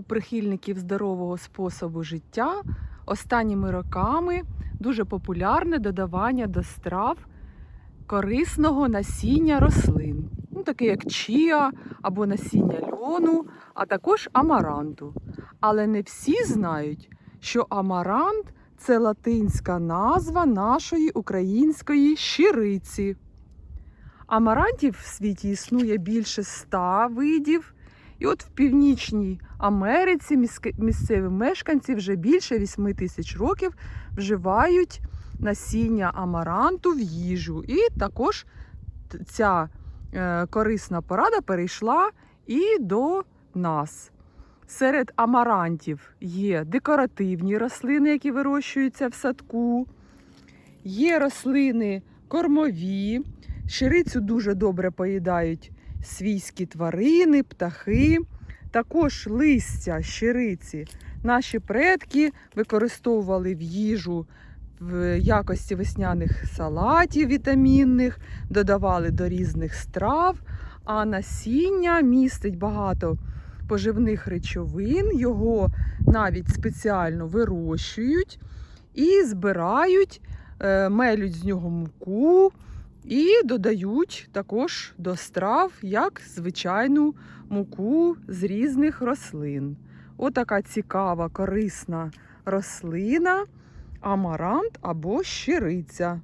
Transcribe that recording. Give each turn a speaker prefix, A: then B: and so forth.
A: у прихильників здорового способу життя останніми роками дуже популярне додавання до страв корисного насіння рослин, ну, таке як чіа або насіння льону, а також амаранту. Але не всі знають, що амарант це латинська назва нашої української щириці. Амарантів в світі існує більше ста видів. І от в Північній Америці місцеві мешканці вже більше 8 тисяч років вживають насіння амаранту в їжу. І також ця е, корисна порада перейшла і до нас. Серед амарантів є декоративні рослини, які вирощуються в садку, є рослини кормові. Щирицю дуже добре поїдають свійські тварини, птахи. Також листя щириці наші предки використовували в їжу в якості весняних салатів вітамінних, додавали до різних страв, а насіння містить багато поживних речовин, його навіть спеціально вирощують і збирають, е, мелють з нього муку і додають також до страв як звичайну муку з різних рослин. Отака цікава, корисна рослина, амарант або щириця.